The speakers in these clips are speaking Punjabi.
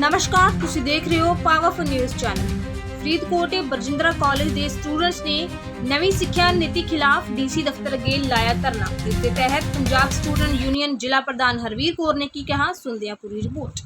ਨਮਸਕਾਰ, ਤੁਸੀਂ ਦੇਖ ਰਹੇ ਹੋ ਪਾਵਰਫੁਲ ਨਿਊਜ਼ ਚੈਨਲ ਫਰੀਦਕੋਟ ਦੇ ਬਰਜਿੰਦਰਾ ਕਾਲਜ ਦੇ ਸਟੂਡੈਂਟਸ ਨੇ ਨਵੀਂ ਸਿੱਖਿਆ ਨੀਤੀ ਖਿਲਾਫ ਡੀਸੀ ਦਫ਼ਤਰ ਅੱਗੇ ਲਾਇਆ ਧਰਨਾ। ਇਸ ਦੇ ਤਹਿਤ ਪੰਜਾਬ ਸਟੂਡੈਂਟ ਯੂਨੀਅਨ ਜ਼ਿਲ੍ਹਾ ਪ੍ਰਧਾਨ ਹਰਵੀਰ ਕੌਰ ਨੇ ਕੀ ਕਿਹਾ, ਸੁਣਦੇ ਹਾਂ ਪੂਰੀ ਰਿਪੋਰਟ।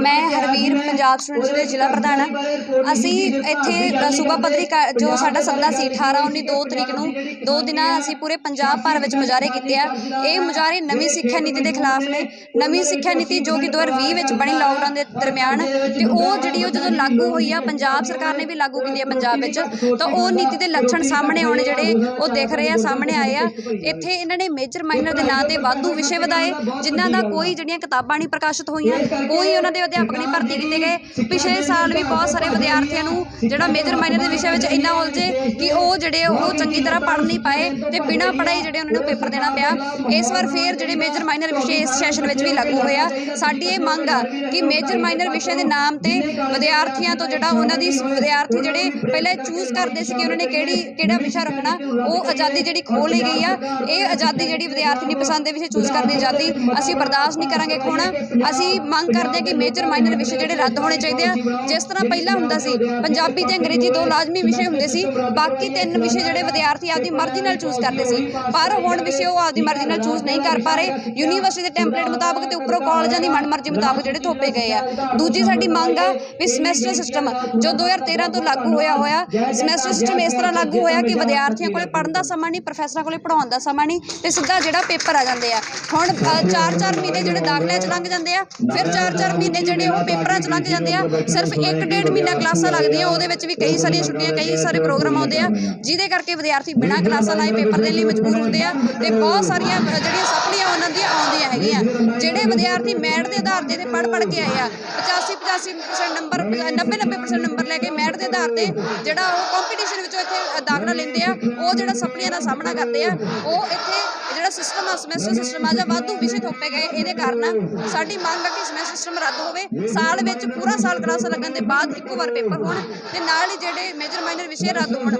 ਮੈਂ ਹਰਵੀਰ ਪੰਜਾਬ ਸਟੂਡੈਂਟਸ ਦੇ ਜ਼ਿਲ੍ਹਾ ਪ੍ਰਧਾਨ ਹਾਂ। ਅਸੀਂ ਇੱਥੇ ਸੂਬਾ ਪੱਧਰੀ ਜੋ ਸਾਡਾ ਸੱਦਾ ਸੀ 18 19 2 ਤਰੀਕ ਨੂੰ ਦੋ ਦਿਨਾਂ ਅਸੀਂ ਪੂਰੇ ਪੰਜਾਬ ਭਰ ਵਿੱਚ ਮੁਜ਼ਾਹਰੇ ਕੀਤੇ ਆ। ਇਹ ਮੁਜ਼ਾਹਰੇ ਨਵੀਂ ਸਿੱਖਿਆ ਨੀਤੀ ਦੇ ਖਿਲਾਫ ਨੇ। ਨਵੀਂ ਸਿੱਖਿਆ ਨੀਤੀ ਜੋ ਕਿ 2020 ਵਿੱਚ ਬਣੀ ਲਾਕਡਾਊਨ ਦੇ ਦਰਮਿਆਨ ਤੇ ਉਹ ਜਿਹੜੀ ਉਹ ਜਦੋਂ ਲਾਗੂ ਹੋਈ ਆ ਪੰਜਾਬ ਸਰਕਾਰ ਨੇ ਵੀ ਲਾਗੂ ਕੀਤੀ ਆ ਪੰਜਾਬ ਵਿੱਚ। ਤਾਂ ਉਹ ਨੀਤੀ ਦੇ ਲੱਛਣ ਸਾਹਮਣੇ ਆਉਣੇ ਜਿਹੜੇ ਉਹ ਦਿਖ ਰਹੇ ਆ ਸਾਹਮਣੇ ਆਏ ਆ। ਇੱਥੇ ਇਹਨਾਂ ਨੇ ਮੇਜਰ ਮਾਈਨਰ ਦੇ ਨਾਂ ਤੇ ਵਾਧੂ ਵਿਸ਼ੇ ਵਧਾਏ ਜਿਨ੍ਹਾਂ ਦਾ ਕੋਈ ਜਿਹੜੀਆਂ ਕਿਤਾਬਾਂ ਨਹੀਂ ਪ੍ਰਕਾਸ਼ਿਤ ਹੋਈਆਂ ਕੋਈ ਉਹਨਾਂ ਦੇ ਅਧਿਆਪਕ ਨਹੀਂ ਭਰਤੀ ਕੀਤੇ ਗਏ। ਪਿਛਲੇ ਸਾਲ ਵੀ ਬਹੁਤ ਸਾਰੇ ਵਿਦਿਆਰਥੀਆਂ ਨੂੰ ਜਿਹੜਾ ਮੇਜਰ ਮਾਈਨਰ ਦੇ ਵਿਸ਼ੇ ਵਿੱਚ ਇੰਨਾ ਉਲਝੇ ਕਿ ਉਹ ਜਿਹੜੇ ਉਹ ਚੰਗੀ ਤਰ੍ਹਾਂ ਪੜ੍ਹ ਨਹੀਂ ਪਾਏ ਤੇ ਬਿਨਾਂ ਪੜ੍ਹਾਈ ਜਿਹੜੇ ਉਹਨਾਂ ਨੂੰ ਪੇਪਰ ਦੇਣਾ ਪਿਆ। ਇਸ ਵਾਰ ਫੇਰ ਜਿਹੜੇ ਮੇਜਰ ਮਾਈਨਰ ਵਿਸ਼ੇ ਇਸ ਸੈਸ਼ਨ ਵਿੱਚ ਵੀ ਲਾਗੂ ਹੋਇਆ ਸਾਡੀ ਇਹ ਮੰਗ ਆ ਕਿ ਮੇਜਰ ਮਾਈਨਰ ਵਿਸ਼ੇ ਦੇ ਨਾਮ ਤੇ ਵਿਦਿਆਰਥੀਆਂ ਤੋਂ ਜਿਹੜਾ ਉਹਨਾਂ ਦੀ ਵਿਦਿਆਰਥੀ ਜਿਹੜੇ ਪਹਿਲਾਂ ਚੂਜ਼ ਕਰਦੇ ਸੀ ਕਿ ਉਹਨਾਂ ਨੇ ਕਿਹੜੀ ਕਿਹੜਾ ਵਿਸ਼ਾ ਰੱਖਣਾ ਉਹ ਆਜ਼ਾਦੀ ਜਿਹੜੀ ਖੋਹ ਲਈ ਗਈ ਆ। ਇਹ ਆਜ਼ਾਦੀ ਜਿਹੜੀ ਵਿਦਿਆਰਥੀ ਨਹੀਂ ਪਸੰਦ ਦੇ ਵਿਸ਼ੇ ਚੂਜ਼ ਕਰਨ ਦੀ ਆਜ਼ਾਦੀ ਅਸੀਂ ਬਰਦਾਸ਼ਤ ਨਹੀਂ ਕਰਾਂਗੇ ਖੋਣਾ। ਅਸੀਂ ਮੰਗ ਕਰਦੇ ਕਿ ਮੇਜਰ ਮਾਈਨਰ ਵਿਸ਼ੇ ਜਿਹੜੇ ਰੱਦ ਹੋਣੇ ਚਾਹੀਦੇ ਆ। ਜਿਸ ਤਰ੍ਹਾਂ ਪਹਿਲਾਂ ਹੁੰਦਾ ਸੀ, ਪੰਜਾਬੀ ਤੇ ਅੰਗਰੇਜ਼ੀ ਦੋ ਲਾਜ਼ਮੀ ਵਿਸ਼ੇ ਹੁੰਦੇ ਸੀ, ਬਾਕੀ ਤਿੰਨ ਵਿਸ਼ੇ ਜਿਹੜੇ ਵਿਦਿਆਰਥੀ ਆਪਦੀ ਮਰਜ਼ੀ ਨਾਲ ਚੂਜ਼ ਕਰਦੇ ਸੀ। ਪਰ ਹੁਣ ਵਿਸ਼ੇ ਉਹ ਆਪਦੀ ਮਰਜ਼ੀ ਨਾਲ ਚੂਜ਼ ਨਹੀਂ ਕਰ ਪਾ ਰਹੇ। ਯੂਨੀਵਰਸਿਟੀ ਦੇ ਟੈਂਪਲੇਟ ਮੁਤਾਬਕ ਤੇ ਉੱਪਰੋਂ ਕਾਲਜਾਂ ਦੀ ਮਨਮਰਜ਼ੀ ਮੁਤਾਬਕ ਜਿਹੜੇ ਥੋਪੇ ਗਏ ਆ। ਦੂਜੀ ਸਾਡੀ ਮੰਗ ਆ ਵੀ ਸਮੈਸਟਰ ਸਿਸਟਮ ਜੋ 2013 ਤੋਂ ਲਾਗੂ ਹੋਇਆ ਹੋਇਆ ਸਮੈਸਟਰ ਸਿਸਟਮ ਇਸ ਤਰ੍ਹਾਂ ਲਾਗੂ ਹੋਇਆ ਕਿ ਵਿਦਿਆਰਥੀਆਂ ਕੋਲੇ ਪੜ੍ਹਨ ਦਾ ਸਮਾਂ ਨਹੀਂ ਪ੍ਰੋਫੈਸਰਾਂ ਕੋਲੇ ਪੜ੍ਹਾਉਣ ਦਾ ਸਮਾਂ ਨਹੀਂ ਤੇ ਸਿੱਧਾ ਜਿਹੜਾ ਪੇਪਰ ਆ ਜਾਂਦੇ ਆ। ਹੁਣ 4-4 ਮਹੀਨੇ ਜਿਹੜੇ ਦਾਖਲਿਆਂ 'ਚ ਲੰਘ ਜਾਂਦੇ ਆ, ਫਿਰ 4-4 ਮਹੀਨੇ ਜਿਹੜੇ ਉਹ ਪੇਪਰਾਂ 'ਚ ਲੰਘ ਜਾਂਦੇ ਆ ਸਿਰਫ 1.5 ਮਹੀਨਾ ਕਲਾਸਾਂ ਲੱਗਦੀਆਂ ਉਹਦੇ ਵਿੱਚ ਵੀ ਕਈ ਸਾਰੀਆਂ ਛੁੱਟੀਆਂ ਕਈ ਸਾਰੇ ਪ੍ਰੋਗਰਾਮ ਆਉਂਦੇ ਆ ਜਿਹਦੇ ਕਰਕੇ ਵਿਦਿਆਰਥੀ ਬਿਨਾਂ ਕਲਾਸਾਂ ਲਾਏ ਪੇਪਰ ਦੇਣ ਲਈ ਮਜਬੂਰ ਹੁੰਦੇ ਆ ਤੇ ਬਹੁਤ ਸਾਰੀਆਂ ਜਿਹੜੀਆਂ ਸਪਲੀਆਂ ਉਹਨਾਂ ਦੀਆਂ ਆਉਂਦੀਆਂ ਹੈਗੀਆਂ ਜਿਹੜੇ ਵਿਦਿਆਰਥੀ ਮੈਰਿਟ ਦੇ ਆਧਾਰ ਤੇ ਪੜ੍ਹ ਪੜ੍ਹ ਕੇ ਆਏ ਆ 85 85% ਨੰਬਰ 90 90% ਨੰਬਰ ਲੈ ਕੇ ਮੈਰਿਟ ਦੇ ਆਧਾਰ ਤੇ ਜਿਹੜਾ ਉਹ ਕੰਪੀਟੀਸ਼ਨ ਵਿੱਚੋਂ ਇੱਥੇ ਦਾਖਲਾ ਲੈਂਦੇ ਆ ਉਹ ਜਿਹੜਾ ਸਪਲੀਆਂ ਦਾ ਸਾਹਮਣਾ ਕਰਦੇ ਆ ਉਹ ਇੱਥੇ ਜਿਹੜਾ ਸਿਸਟਮ ਆ ਸਮੈਸਟਰ ਸਿਸਟਮ ਆ, ਜਾਂ ਵਾਧੂ ਵਿਸ਼ੇ ਥੋਪੇ ਗਏ, ਇਹਦੇ ਕਾਰਨ ਸਾਡੀ ਮੰਗ ਆ ਕਿ ਸਮੈਸਟਰ ਸਿਸਟਮ ਰੱਦ ਹੋਵੇ। ਸਾਲ ਵਿੱਚ ਪੂਰਾ ਸਾਲ ਕਲਾਸਾਂ ਲੱਗਣ ਦੇ ਬਾਅਦ ਇੱਕੋ ਵਾਰ ਪੇਪਰ ਹੋਣ ਤੇ ਨਾਲ ਹੀ ਜਿਹੜੇ ਮੇਜਰ ਮਾਈਨਰ ਵਿਸ਼ੇ ਰੱਦ ਹੋਣ।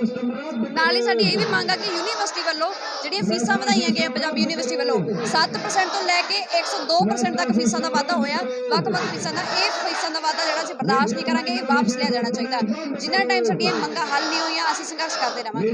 ਨਾਲ ਹੀ ਸਾਡੀ ਇਹ ਵੀ ਮੰਗ ਆ ਕਿ ਯੂਨੀਵਰਸਿਟੀ ਵੱਲੋਂ ਜਿਹੜੀਆਂ ਫੀਸਾਂ ਵਧਾਈਆਂ ਗਈਆਂ ਪੰਜਾਬੀ ਯੂਨੀਵਰਸਿਟੀ ਵੱਲੋਂ 7% ਤੋਂ ਲੈ ਕੇ 102% ਤੱਕ ਫੀਸਾਂ ਦਾ ਵਾਧਾ ਹੋਇਆ। ਵੱਖ-ਵੱਖ ਫੀਸਾਂ ਦਾ, ਇਹ ਫੀਸਾਂ ਦਾ ਵਾਧਾ ਜਿਹੜਾ ਅਸੀਂ ਬਰਦਾਸ਼ਤ ਨਹੀਂ ਕਰਾਂਗੇ, ਇਹ ਵਾਪਸ ਲਿਆ ਜਾਣਾ ਚਾਹੀਦਾ। ਜਿੰਨਾ ਟਾਈਮ ਸਾਡੀਆਂ ਮੰਗਾਂ ਹੱਲ ਨਹੀਂ ਹੋਈਆਂ, ਅਸੀਂ ਸੰਘਰਸ਼ ਕਰਦੇ ਰਵਾਂਗੇ